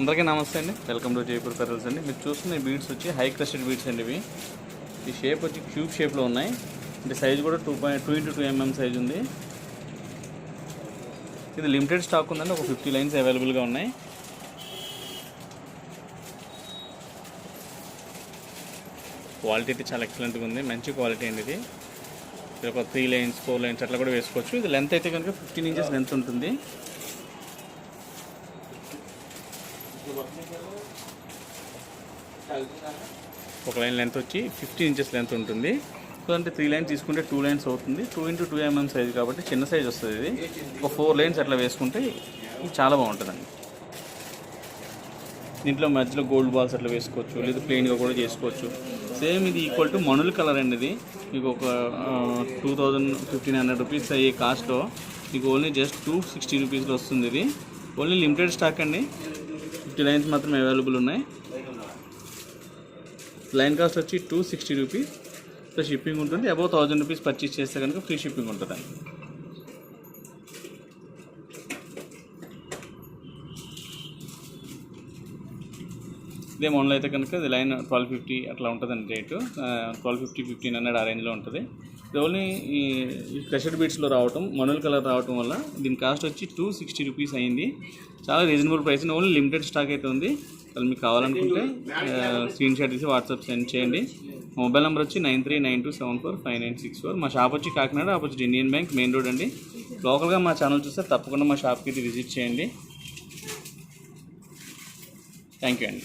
అందరికీ నమస్తే అండి. వెల్కమ్ టు జైపూర్ పెరల్స్ అండి. మీరు చూస్తున్న బీడ్స్ వచ్చి హై క్రస్టెడ్ బీడ్స్ అండి ఇవి. ఈ షేప్ వచ్చి క్యూబ్ షేప్లో ఉన్నాయి. అంటే సైజ్ కూడా two point two into two mm size ఉంది. ఇది లిమిటెడ్ స్టాక్ ఉందండి. ఒక ఫిఫ్టీ లైన్స్ అవైలబుల్గా ఉన్నాయి. క్వాలిటీ అయితే చాలా ఎక్సలెంట్గా ఉంది. మంచి క్వాలిటీ అండి ఇది. ఇది ఒక త్రీ లైన్స్ ఫోర్ లైన్స్ అట్లా కూడా వేసుకోవచ్చు. ఇది లెంత్ అయితే కనుక ఫిఫ్టీన్ ఇంచెస్ లెంత్ ఉంటుంది. ఒక లైన్ లెంత్ వచ్చి ఫిఫ్టీన్ ఇంచెస్ లెంత్ ఉంటుంది. సో అంటే త్రీ లైన్స్ తీసుకుంటే టూ లైన్స్ అవుతుంది. Two into two MM size కాబట్టి చిన్న సైజ్ వస్తుంది ఇది. ఒక ఫోర్ లైన్స్ అట్లా వేసుకుంటే చాలా బాగుంటుందండి. దీంట్లో మధ్యలో గోల్డ్ బాల్స్ అట్లా వేసుకోవచ్చు లేదా ప్లెయిన్గా కూడా చేసుకోవచ్చు. సేమ్ ఇది ఈక్వల్ టు మణుల కలర్ అండి ఇది. మీకు ఒక two thousand fifteen hundred rupees అయ్యే కాస్ట్లో మీకు ఓన్లీ జస్ట్ టూ సిక్స్టీ రూపీస్లో వస్తుంది ఇది. ఓన్లీ లిమిటెడ్ స్టాక్ అండి. ఫిఫ్టీ లైన్స్ మాత్రం అవైలబుల్ ఉన్నాయి. లైన్ కాస్ట్ వచ్చి two sixty rupees. Plus shipping ఉంటుంది. అబౌవ్ థౌజండ్ రూపీస్ పర్చేస్ చేస్తే కనుక ఫ్రీ షిప్పింగ్ ఉంటుంది ఇదే మోడల్ అయితే కనుక ఇది లైన్ ట్వెల్వ్ ఫిఫ్టీ అట్లా ఉంటుందండి rate. Twelve fifty fifteen hundred ఆ రేంజ్లో ఉంటుంది. ఇది ఓన్లీ ఈ ప్రెషర్ బీట్స్లో రావటం మనుల్ కలర్ రావటం వల్ల దీని కాస్ట్ వచ్చి టూ సిక్స్టీ రూపీస్ అయింది. చాలా reasonable price only limited stock అయితే ఉంది. అసలు మీకు కావాలనుకుంటే స్క్రీన్ షాట్ తీసి వాట్సాప్ సెండ్ చేయండి. మొబైల్ నెంబర్ వచ్చి nine three nine two seven four five nine six four. మా షాప్ వచ్చి Kakinada opposite Indian bank main road అండి. లోకల్గా మా ఛానల్ చూస్తే తప్పకుండా మా షాప్కి ఇది విజిట్ చేయండి. థ్యాంక్ యూ అండి.